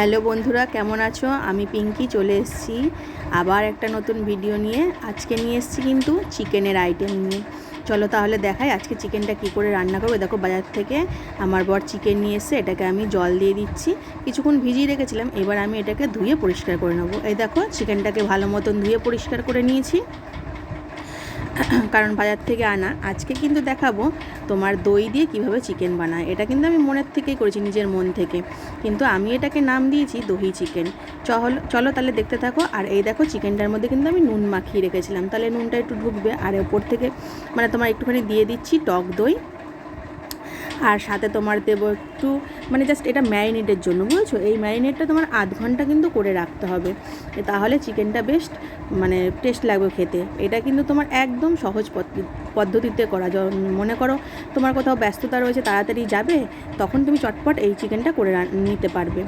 Hello বন্ধুরা, কেমন আছো? আমি পিঙ্কি, চলে এসেছি আবার একটা নতুন ভিডিও নিয়ে। আজকে নিয়ে এসেছি কিন্তু চিকেনের আইটেম নিয়ে। চলো তাহলে দেখাই আজকে চিকেনটা কি করে রান্না করব। দেখো বাজার থেকে আমার বর চিকেন নিয়ে এসে এটাকে আমি জল দিয়ে দিচ্ছি। কিছুক্ষণ ভিজিয়ে রেখেছিলাম, এবার আমি এটাকে ধুয়ে পরিষ্কার করে নেব। এই দেখো, চিকেনটাকে ভালো মতন ধুয়ে পরিষ্কার করে নিয়েছি। কারণ বাজার থেকে আনা। আজকে কিন্তু দেখাবো তোমার দই দিয়ে কীভাবে চিকেন বানায়। এটা কিন্তু আমি মনের থেকেই করেছি, নিজের মন থেকে। কিন্তু আমি এটাকে নাম দিয়েছি দহি চিকেন চল চলো তাহলে দেখতে থাকো। আর এই দেখো চিকেনটার মধ্যে কিন্তু আমি নুন মাখিয়ে রেখেছিলাম। তাহলে নুনটা একটু ঢুকবে। আর ওপর থেকে মানে তোমার একটুখানি দিয়ে দিচ্ছি টক দই। আর সাথে তোমার দেবো একটু মানে জাস্ট এটা ম্যারিনেটের জন্য, বুঝেছ? এই ম্যারিনেটটা তোমার আধ ঘণ্টা কিন্তু করে রাখতে হবে। তাহলে চিকেনটা বেস্ট মানে টেস্ট লাগবে খেতে। এটা কিন্তু তোমার একদম সহজ পদ্ধতিতে করা। মনে করো তোমার কোথাও ব্যস্ততা রয়েছে, তাড়াতাড়ি যাবে, তখন তুমি চটপট এই চিকেনটা করে নিতে পারবে।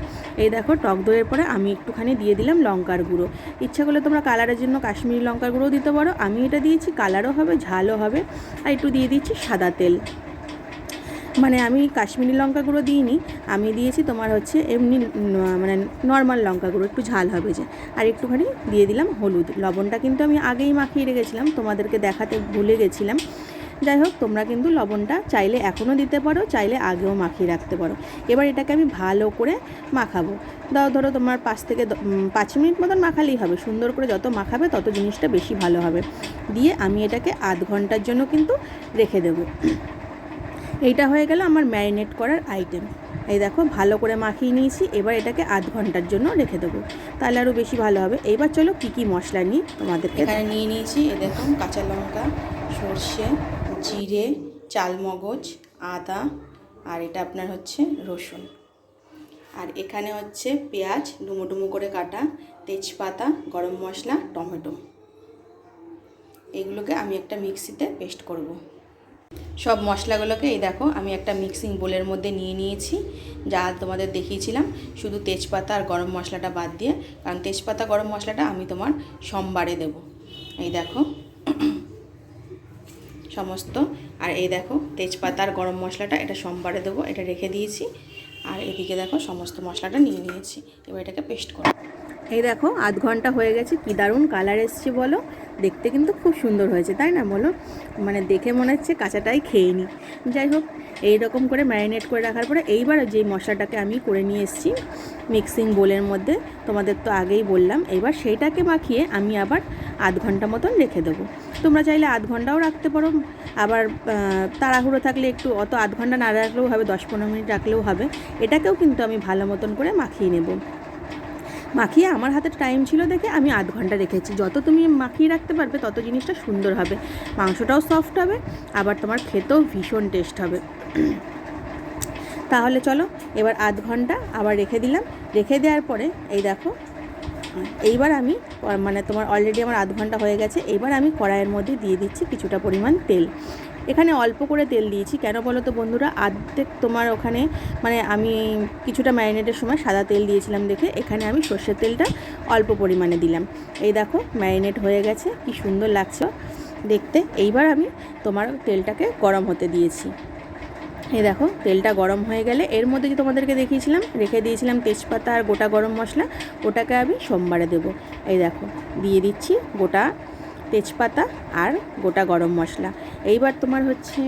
এই দেখো টক দইয়ের পরে আমি একটুখানি দিয়ে দিলাম লঙ্কার গুঁড়ো। ইচ্ছা করলে তোমরা কালারের জন্য কাশ্মীরি লঙ্কার গুঁড়োও দিতে পারো। আমি এটা দিয়েছি, কালারও হবে, ঝালও হবে। আর একটু দিয়ে দিচ্ছি সাদা তেল। মানে আমি কাশ্মীরি লঙ্কা গুঁড়ো দিইনি, আমি দিয়েছি তোমার হচ্ছে এমনি মানে নর্মাল লঙ্কা গুঁড়ো একটু ঝাল হবে যে। আর একটুখানি দিয়ে দিলাম হলুদ। লবণটা কিন্তু আমি আগেই মাখিয়ে রেখেছিলাম, তোমাদেরকে দেখাতে ভুলে গেছিলাম। যাই হোক, তোমরা কিন্তু লবণটা চাইলে এখনও দিতে পারো, চাইলে আগেও মাখিয়ে রাখতে পারো। এবার এটাকে আমি ভালো করে মাখাবো। দাও, ধরো তোমার পাঁচ থেকে পাঁচ মিনিট মতন মাখালেই হবে। সুন্দর করে যত মাখাবে তত জিনিসটা বেশি ভালো হবে। দিয়ে আমি এটাকে আধ ঘণ্টার জন্য কিন্তু রেখে দেবো। এইটা হয়ে গেল আমার ম্যারিনেট করার আইটেম। এই দেখো ভালো করে মাখিয়ে নিয়েছি। এবার এটাকে আধ ঘণ্টার জন্য রেখে দেবো। তাহলে আরও বেশি ভালো হবে। এবার চলো কী কী মশলা নিই তোমাদেরকে এখানে নিয়ে নিয়েছি এ দেখুন কাঁচা লঙ্কা সর্ষে জিরে চালমগজ আদা আর এটা আপনার হচ্ছে রসুন। আর এখানে হচ্ছে পেঁয়াজ ডুমো ডুমো করে কাটা তেজপাতা গরম মশলা টমেটো। এগুলোকে আমি একটা মিক্সিতে পেস্ট করব। সব মশলাগুলোকে, এই দেখো, আমি একটা মিক্সিং বোলের মধ্যে নিয়ে নিয়েছি, যা তোমাদের দেখিয়েছিলাম। শুধু তেজপাতা আর গরম মশলাটা বাদ দিয়ে, কারণ তেজপাতা, গরম মশলাটা আমি তোমার সোমবারে দেব। এই দেখো, সমস্ত। আর এই দেখো, তেজপাতা আর গরম মশলাটা এটা সোমবারে দেবো, এটা রেখে দিয়েছি। আর এদিকে দেখো, সমস্ত মশলাটা নিয়ে নিয়েছি। এবার এটাকে পেস্ট করো। এই দেখো, আধ ঘণ্টা হয়ে গেছে, কি দারুণ কালার এসছে বলো। দেখতে কিন্তু খুব সুন্দর হয়েছে, তাই না বলো? মানে দেখে মনে হচ্ছে কাঁচাটাই খেয়ে নিই যাই হোক এই রকম করে ম্যারিনেট করে রাখার পরে এইবার যেই মশলাটাকে আমি করে নিয়ে এসেছি মিক্সিং বোলের মধ্যে, তোমাদের তো আগেই বললাম, এবার সেইটাকে মাখিয়ে আমি আবার আধ ঘণ্টা মতন রেখে দেবো। তোমরা চাইলে আধ ঘন্টাও রাখতে পারো, আবার তাড়াহুড়ো থাকলে একটু অত আধ ঘণ্টা না রাখলেও হবে, দশ পনেরো মিনিট রাখলেও হবে, এটাকেও কিন্তু আমি ভালো মতন করে মাখিয়ে নেব। মাখিয়ে আমার হাতে টাইম ছিল দেখে আমি আধ ঘণ্টা রেখেছি। যত তুমি মাখিয়ে রাখতে পারবে, তত জিনিসটা সুন্দর হবে। মাংসটাও সফট হবে, আবার তোমার খেতেও ভীষণ টেস্ট হবে। তাহলে চলো, এবার আধ ঘণ্টা আবার রেখে দিলাম। রেখে দেওয়ার পরে, এই দেখো, এইবার আমি মানে তোমার অলরেডি আমার আধ ঘণ্টা হয়ে গেছে এবার আমি কড়াইয়ের মধ্যে দিয়ে দিচ্ছি কিছুটা পরিমাণ তেল। এখানে অল্প করে তেল দিয়েছি। কেন বলো তো বন্ধুরা? আর্ধেক তোমার ওখানে মানে আমি কিছুটা ম্যারিনেটের সময় সাদা তেল দিয়েছিলাম দেখে, এখানে আমি সর্ষের তেলটা অল্প পরিমাণে দিলাম। এই দেখো, ম্যারিনেট হয়ে গেছে, কি সুন্দর লাগছে দেখতে। এইবার আমি তোমার তেলটাকে গরম হতে দিয়েছি। এই দেখো, তেলটা গরম হয়ে গেলে, এর মধ্যে যে তোমাদেরকে দেখিয়েছিলাম, রেখে দিয়েছিলাম তেজপাতা আর গোটা গরম মশলা, ওটাকে আমি সোমবারে দেবো। এই দেখো, দিয়ে দিচ্ছি গোটা তেজপাতা আর গোটা গরম মশলা। এইবার তোমার হচ্ছে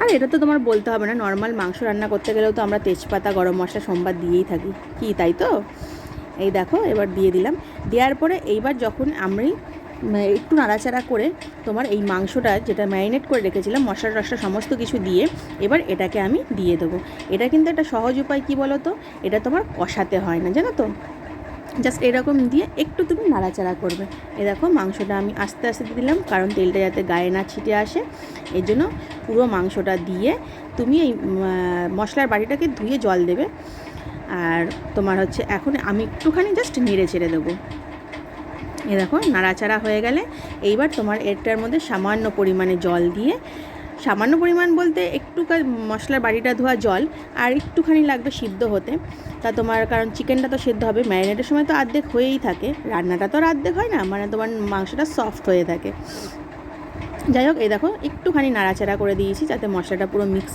আর এটা তো তোমার বলতে হবে না নর্মাল মাংস রান্না করতে গেলেও তো আমরা তেজপাতা, গরম মশলা, সোমবার দিয়েই থাকি। কি, তাই তো? এই দেখো, এবার দিয়ে দিলাম। দেওয়ার পরে এইবার যখন আমি একটু নাড়াচাড়া করে তোমার এই মাংসটা যেটা ম্যারিনেট করে রেখেছিলাম, মশলা টশলা সমস্ত কিছু দিয়ে এবার এটাকে আমি দিয়ে দেবো। এটা কিন্তু একটা সহজ উপায় কি বলো তো এটা তোমার কষাতে হয় না, জানো তো? জাস্ট এরকম দিয়ে একটু তুমি নাড়াচাড়া করবে। এ দেখো মাংসটা আমি আস্তে আস্তে দিলাম, কারণ তেলটা যাতে গায়ে না ছিটে আসে। এই জন্য পুরো মাংসটা দিয়ে তুমি এই মশলার বাটিটাকে ধুয়ে জল দেবে। আর তোমার হচ্ছে এখন আমি একটুখানি জাস্ট নেড়ে ছেড়ে দেবো। এ দেখো নাড়াচাড়া হয়ে গেলে এইবার তোমার এরটার মধ্যে সামান্য পরিমাণে জল দিয়ে সামান্য পরিমাণ বলতে একটু মশলার বাড়িটা ধোয়া জল আর একটুখানি লাগবে সিদ্ধ হতে। তা তোমার, কারণ চিকেনটা তো সেদ্ধ হবে। ম্যারিনেটের সময় তো আর্ধেক হয়েই থাকে। রান্নাটা তো আর অর্ধেক হয় না মানে তোমার মাংসটা সফট হয়ে থাকে। যাই হোক, এই দেখো, একটুখানি নাড়াচাড়া করে দিয়েছি যাতে মশলাটা পুরো মিক্স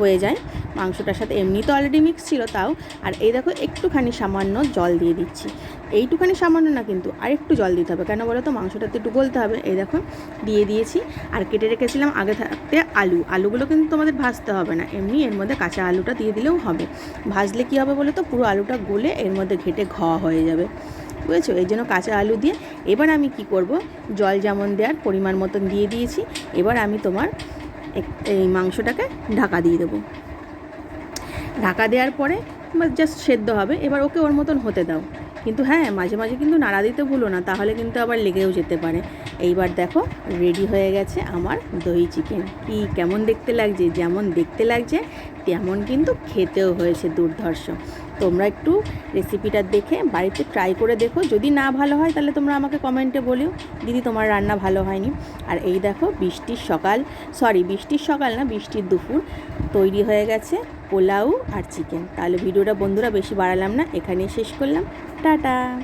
হয়ে যায়। মাংসটার সাথে এমনি তো অলরেডি মিক্স ছিল তাও। আর এই দেখো, একটুখানি সামান্য জল দিয়ে দিচ্ছি। এইটুখানি সামান্য না কিন্তু আর একটু জল দিতে হবে। কেন বলো তো মাংসটাতে একটু গলতে হবে। এই দেখো, দিয়ে দিয়েছি। আর কেটে রেখেছিলাম আগে থাকতে আলু। আলুগুলো কিন্তু তোমাদের ভাজতে হবে না। এমনি এর মধ্যে কাঁচা আলুটা দিয়ে দিলেও হবে। ভাজলে কী হবে বলো তো পুরো আলুটা গলে এর মধ্যে ঘেটে ঘ হয়ে যাবে। বুঝেছ? এই জন্য কাঁচা আলু দিয়ে এবার আমি কি করব? জল যেমন দেওয়ার পরিমাণ মতন দিয়ে দিয়েছি। এবার আমি তোমার এই মাংসটাকে ঢাকা দিয়ে দেবো। ঢাকা দেওয়ার পরে জাস্ট সেদ্ধ হবে। এবার ওকে ওর মতন হতে দাও। কিন্তু হ্যাঁ মাঝে মাঝে কিন্তু নাড়া দিতে ভুলো না, তাহলে কিন্তু আবার লেগেও যেতে পারে। এইবার দেখো রেডি হয়ে গেছে আমার দই চিকেন কি কেমন দেখতে লাগছে, যেমন দেখতে লাগছে, তেমন কিন্তু খেতেও হয়েছে দুর্ধর্ষ। তোমরা একটু রেসিপিটা দেখে বাড়িতে ট্রাই করে দেখো। যদি না ভালো হয়, তাহলে তোমরা আমাকে কমেন্টে বলিও। দিদি, তোমার রান্না ভালো হয়নি। আর এই দেখো, বৃষ্টির সকাল সরি বৃষ্টির সকাল না, বৃষ্টির দুপুর তৈরি হয়ে গেছে পোলাও আর চিকেন তাহলে ভিডিওটা বন্ধুরা বেশি বাড়ালাম না, এখানেই শেষ করলাম। 哒哒